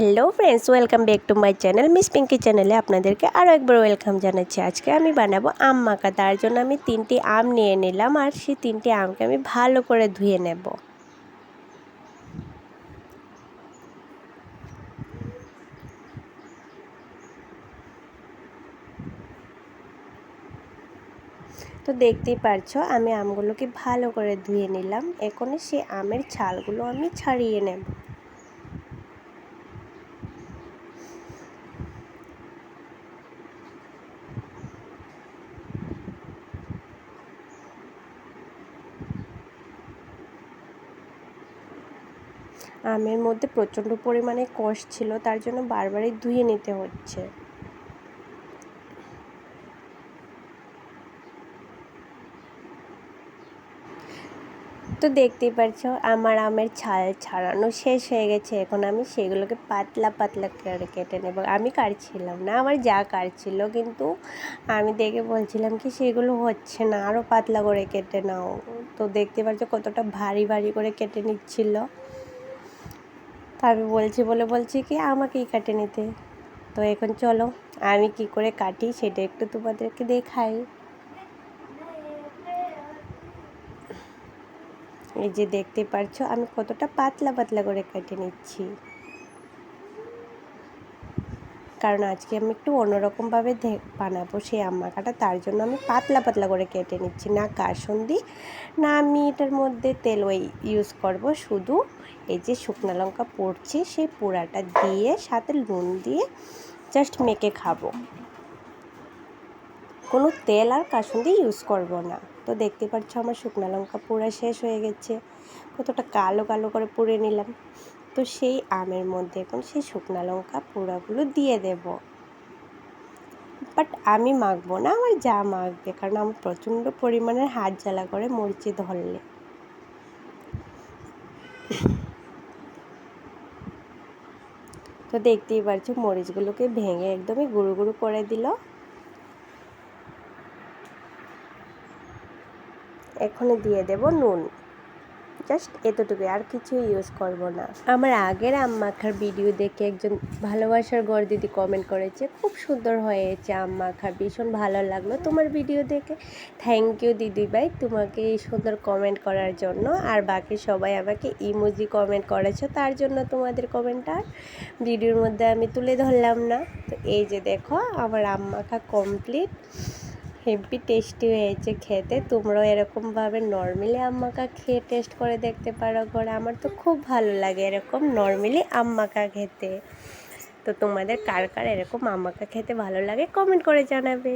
Hello friends welcome back to my channel miss Pinki চ্যানেলে আপনাদেরকে আরও একবার ওয়েলকাম জানাচ্ছি। আজকে আমি বানাবো আম মাখা। তার জন্য আমি তিনটি আম নিয়ে নিলাম আর সেই তিনটি আমকে আমি ভালো করে ধুয়ে নেব। তো দেখতেই পারছ, আমি আমগুলোকে ভালো করে ধুয়ে নিলাম। এখন সেই আমের ছালগুলো আমি ছাড়িয়ে নেব। আমের মধ্যে প্রচণ্ড পরিমাণে কষ ছিল, তার জন্য বারবারই ধুয়ে নিতে হচ্ছে। তো দেখতেই পাচ্ছ, আমার আমের ছাল ছাড়ানো শেষ হয়ে গেছে। এখন আমি সেগুলোকে পাতলা পাতলা করে কেটে নেব। আমি কাটছিলাম না, আমার যা কাটছিল, কিন্তু আমি দেখে বলছিলাম কি সেগুলো হচ্ছে না আরও পাতলা করে কেটে নাও। তো দেখতে পাচ্ছ কতটা ভারী ভারী করে কেটে নিচ্ছিল। তো আমি বলছি বলে বলছি কি, আমাকেই কাটে নিতে। তো এখন চলো, আমি কি করে কাটি সেটা একটু তোমাদেরকে দেখাই। এই যে দেখতে পারছ, আমি কতটা পাতলা পাতলা করে কেটে নিচ্ছি। কারণ আজকে আমি একটু অন্যরকমভাবে বানাবো সেই আম মাখাটা তার জন্য আমি পাতলা পাতলা করে কেটে নিচ্ছি। না কাসন্দি, না আমি এটার মধ্যে তেল ওই ইউজ করব, শুধু এই যে শুকনো লঙ্কা পড়ছে, সেই পোড়াটা দিয়ে সাথে নুন দিয়ে জাস্ট মেখে খাব। কোনো তেল আর কাসুন্দি ইউজ করব না। তো দেখতে পাচ্ছ আমার শুকনো লঙ্কা পোড়া শেষ হয়ে গেছে। কতটা কালো কালো করে পুড়ে নিলাম। তো সেই আমের মধ্যে এখন সেই শুকনো লঙ্কা পোড়াগুলো দিয়ে দেব। বাট আমি মাখবো না, আমার যা মাখবে, কারণ আমার প্রচণ্ড পরিমাণের হাত জ্বালা করে মরিচে ধরলে। তো দেখতেই পারছ, মরিচগুলোকে ভেঙে একদমই গুঁড়ো গুঁড়ো করে দিল। এখনই দিয়ে দেব নুন। জাস্ট এতটুকু আর কিছু ইউজ করব না। আমার আগের আম মাখার ভিডিও দেখে একজন ভালোবাসার গড় দিদি কমেন্ট করেছে, খুব সুন্দর হয়েছে আম মাখা ভীষণ ভালো লাগল তোমার ভিডিও দেখে। থ্যাংক ইউ দিদি ভাই তোমাকে এই সুন্দর কমেন্ট করার জন্য, আর বাকি সবাই আমাকে ইমোজি কমেন্ট করেছ, তার জন্য তোমাদের কমেন্টটা ভিডিওর মধ্যে আমি তুলে ধরলাম না। তো এই যে দেখো, আমার আম মাখা কমপ্লিট হেভি টেস্টি হয়েছে খেতে। তোমরাও এরকমভাবে নর্মালি আম্মাকা খেয়ে টেস্ট করে দেখতে পারো ঘরে। আমার তো খুব ভালো লাগে এরকম নর্মালি আম্মাকা খেতে। তো তোমাদের কার কার এরকম আম্মাকা খেতে ভালো লাগে কমেন্ট করে জানাবে।